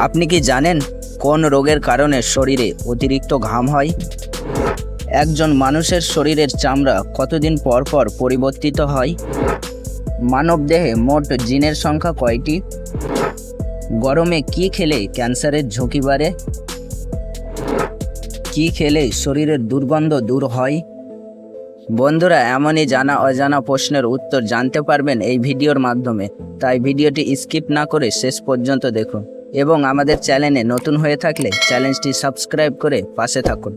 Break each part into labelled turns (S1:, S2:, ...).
S1: আপনি কি জানেন কোন রোগের কারণে শরীরে অতিরিক্ত ঘাম হয়? একজন মানুষের শরীরের চামড়া কতদিন পর পর পরিবর্তিত হয়? মানবদেহে মোট জিনের সংখ্যা কয়টি? গরমে কি খেলে ক্যান্সারের ঝুঁকি বাড়ে? কি খেলে শরীরের দুর্গন্ধ দূর হয়? বন্ধুরা, এমনই জানা অজানা প্রশ্নের উত্তর জানতে পারবেন এই ভিডিওর মাধ্যমে। তাই ভিডিওটি স্কিপ না করে শেষ পর্যন্ত দেখুন। এবং আমাদের চ্যানেলে নতুন হয়ে থাকলে চ্যানেলটি সাবস্ক্রাইব করে পাশে থাকুন।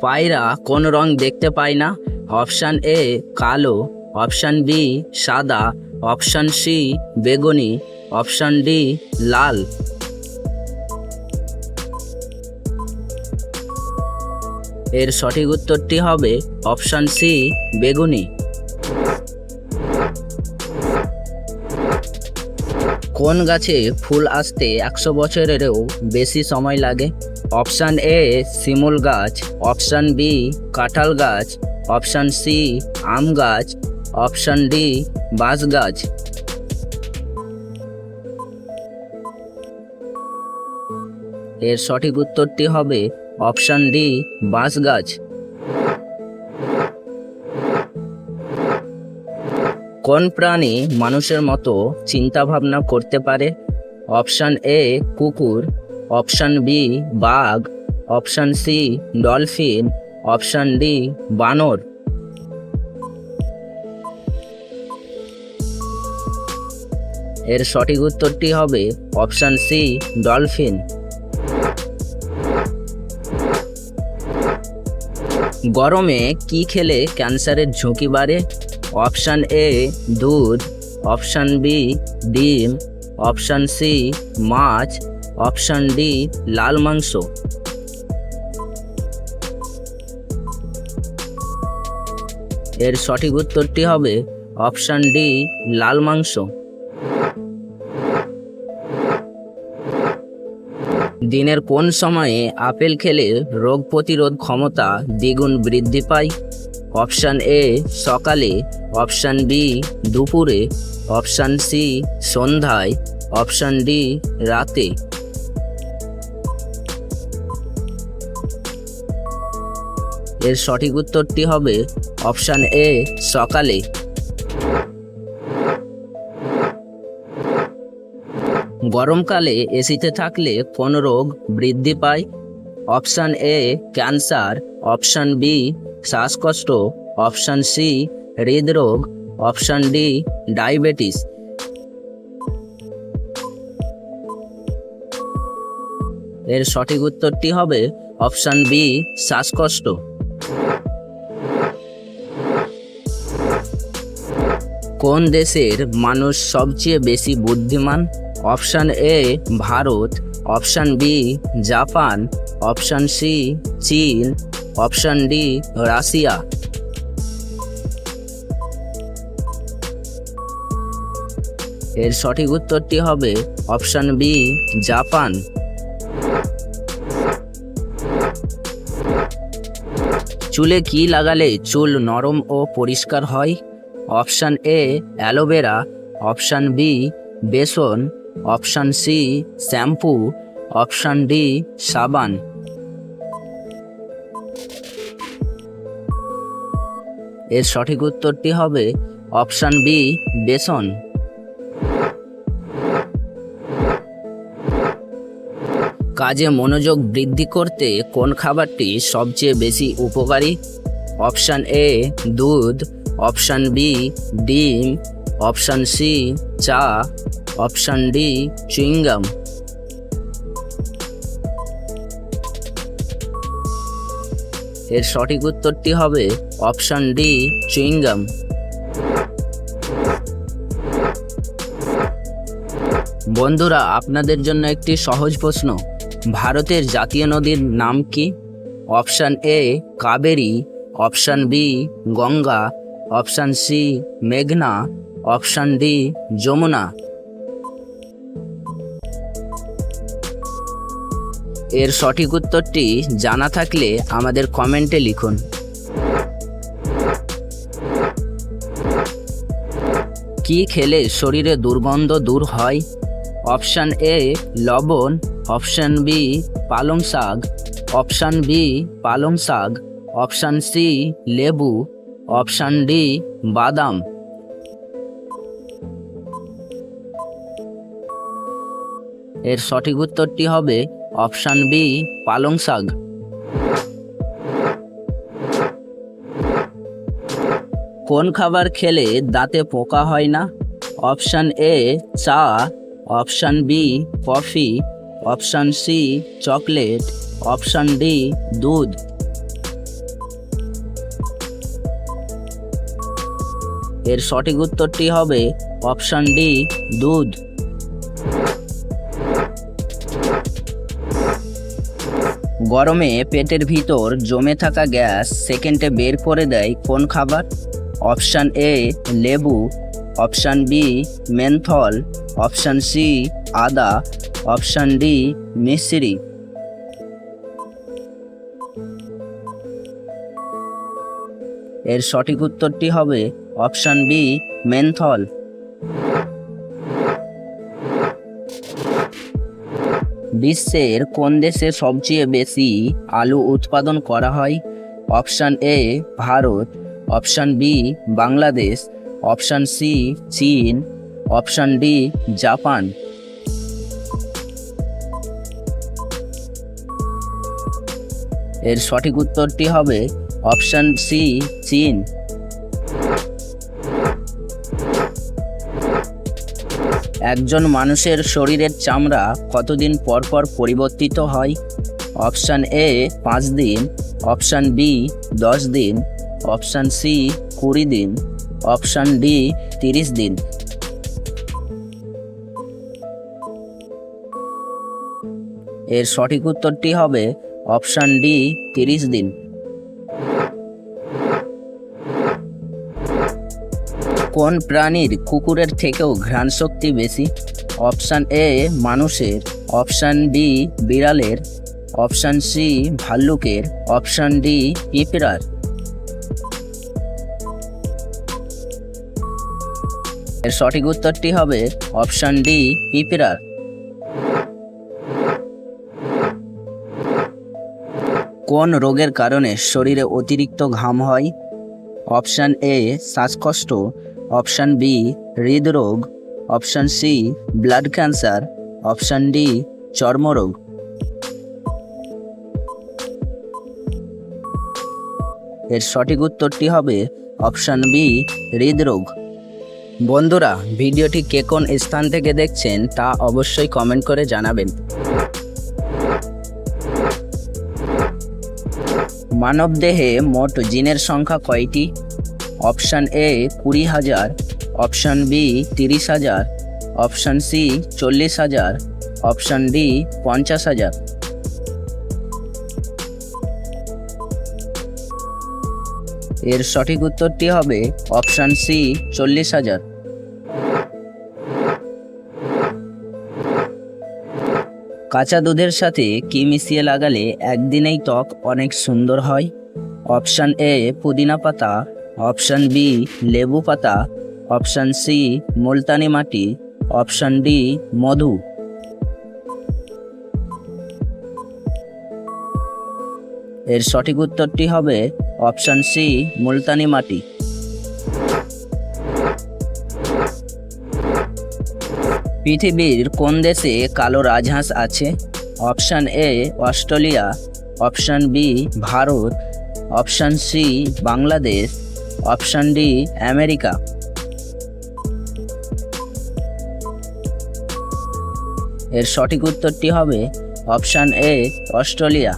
S1: পায়রা কোন রং দেখতে পায় না। অপশান এ কালো, অপশান বি সাদা, অপশান সি বেগুনি, অপশান ডি লাল। এর সঠিক উত্তরটি হবে অপশান সি বেগুনি। কোন গাছে ফুল আসতে একশো বছরেরও বেশি সময় লাগে? অপশান এ, শিমুল গাছ, অপশান বি, কাঁঠাল গাছ, অপশান সি, আম গাছ, অপশান ডি, বাঁশ গাছ। এর সঠিক উত্তরটি হবে অপশান ডি, বাঁশ গাছ। কোন প্রাণী মানুষের মতো চিন্তা ভাবনা করতে পারে? অপশান এ কুকুর। অপশান বি বাঘ। Option C dolphin. Option D বানর। এর সঠিক উত্তরটি হবে অপশান সি ডলফিন। গরমে কি খেলে ক্যান্সারের ঝুঁকি বাড়ে? অপশান এ দুধ, অপশান বি ডিম, অপশান সি মাছ, অপশান ডি লাল মাংস। এর সঠিক উত্তরটি হবে অপশান ডি লাল মাংস। দিনের কোন সময়ে আপেল খেলে রোগ প্রতিরোধ ক্ষমতা দ্বিগুণ বৃদ্ধি পায়? অপশান এ সকালে, অপশান বি দুপুরে, অপশান সি সন্ধ্যায়, অপশান ডি রাতে। এর সঠিক উত্তরটি হবে অপশান এ সকালে। গরমকালে এসিতে থাকলে কোন রোগ বৃদ্ধি পায়? Option A cancer, option B শ্বাসকষ্ট, অপশান সি, হৃদরোগ, অপশান ডি, ডায়াবেটিস। এর সঠিক উত্তরটি হবে অপশান বি, শ্বাসকষ্ট। কোন দেশের মানুষ সবচেয়ে বেশি বুদ্ধিমান? Option A, Bharat. Option B, Japan. Option C, চীন। Option D, Russia. এর সঠিক উত্তরটি হবে অপশান বি, জাপান। চুলে কি লাগালে চুল নরম ও পরিষ্কার হয়? Option A, aloe vera. Option B, besan. Option C, shampoo. Option D, সাবান। এর সঠিক উত্তরটি হবে অপশান বি, বেসন। কাজে মনোযোগ বৃদ্ধি করতে কোন খাবারটি সবচেয়ে বেশি উপকারী? অপশান এ, দুধ। অপশান বি, ডিম। অপশান সি, চা। Option D, chewing gum. এর সঠিক উত্তরটি হবে অপশান ডি, চুইংগাম। বন্ধুরা, আপনাদের জন্য একটি সহজ প্রশ্ন। ভারতের জাতীয় নদীর নাম কি? Option A, Kaveri, option B, Ganga, option C, মেঘনা, অপশান ডি, যমুনা। এর সঠিক উত্তরটি জানা থাকলে আমাদের কমেন্টে লিখুন। কি খেলে শরীরে দুর্গন্ধ দূর হয়? অপশান এ, লবণ, অপশান বি, পালং শাক, অপশান বি, পালং শাক, অপশান সি, লেবু, অপশান ডি, বাদাম। এর সঠিক উত্তরটি হবে অপশান বি, পালং শাক। কোন খাবার খেলে দাঁতে পোকা হয় না? অপশান এ, চা। Option B, coffee. Option C, chocolate. Option D, দুধ। এর সঠিক উত্তরটি হবে অপশান ডি, দুধ। গরমে পেটের ভিতর জমে থাকা গ্যাস সেকেন্ডে বের করে দেয় কোন খাবার? অপশান এ, লেবু, option B, menthol, option C, আদা, অপশান ডি, মিশ্রি। এর সঠিক উত্তরটি হবে অপশান বি, মেনথল। বিশ্বের কোন দেশে সবচেয়ে বেশি আলু উৎপাদন করা হয়? Option A Bharat. Option B Bangladesh. Option C চীন। Option D Japan. এর সঠিক উত্তরটি হবে অপশান সি চীন। একজন মানুষের শরীরের চামড়া কতদিন পর পর পরিবর্তিত হয়? অপশান এ পাঁচ দিন। অপশান বি দশ দিন। অপশান সি কুড়ি দিন। অপশান ডি তিরিশ দিন। এর সঠিক উত্তরটি হবে অপশান ডি তিরিশ দিন। কোন প্রাণীর কুকুরের থেকেও ঘ্রাণ শক্তি বেশি? অপশান এ মানুষের। অপশান বি বিড়ালের। অপশান সি ভাল্লুকের। অপশান ডি পিঁপড়ার। এর সঠিক উত্তরটি হবে অপশান ডি পিঁপড়ার। কোন রোগের কারণে শরীরে অতিরিক্ত ঘাম হয়? অপশান এ শ্বাসকষ্ট। অপশান বি, হৃদরোগ, option C, blood cancer, option D, চর্মরোগ। এর সঠিক উত্তরটি হবে অপশান বি, হৃদরোগ। বন্ধুরা, ভিডিওটি কে কোন স্থান থেকে দেখছেন তা অবশ্যই কমেন্ট করে জানাবেন। মানবদেহে মোট জিনের সংখ্যা কয়টি? অপশান এ কুড়ি হাজার, অপশান বি তিরিশ হাজার, অপশান সি চল্লিশ হাজার, অপশান ডি পঞ্চাশ হাজার। এর সঠিক উত্তরটি হবে অপশান সি চল্লিশ হাজার। কাঁচা দুধের সাথে কি মিশিয়ে লাগালে একদিনেই ত্বক অনেক সুন্দর হয়? অপশান এ পুদিনা পাতা অপশান বি, লেবু পাতা। অপশান সি, মুলতানি মাটি। অপশান ডি, মধু। এর সঠিক উত্তরটি হবে অপশান সি, মুলতানি মাটি। পৃথিবীর কোন দেশে কালো রাজহাঁস আছে? Option A, Australia. Option B, Bharat. Option C, Bangladesh. Option D, America. এর সঠিক উত্তরটি হবে অপশান এ, অস্ট্রেলিয়া।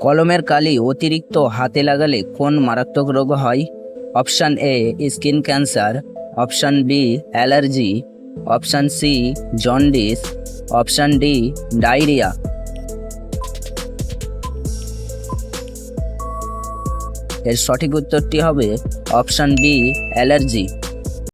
S1: কলমের কালি অতিরিক্ত হাতে লাগালে কোন মারাত্মক রোগ হয়? Option A, skin cancer. Option B, allergy. Option C, jaundice. Option D, diarrhoea. এর সঠিক উত্তরটি হবে অপশান বি অ্যালার্জি।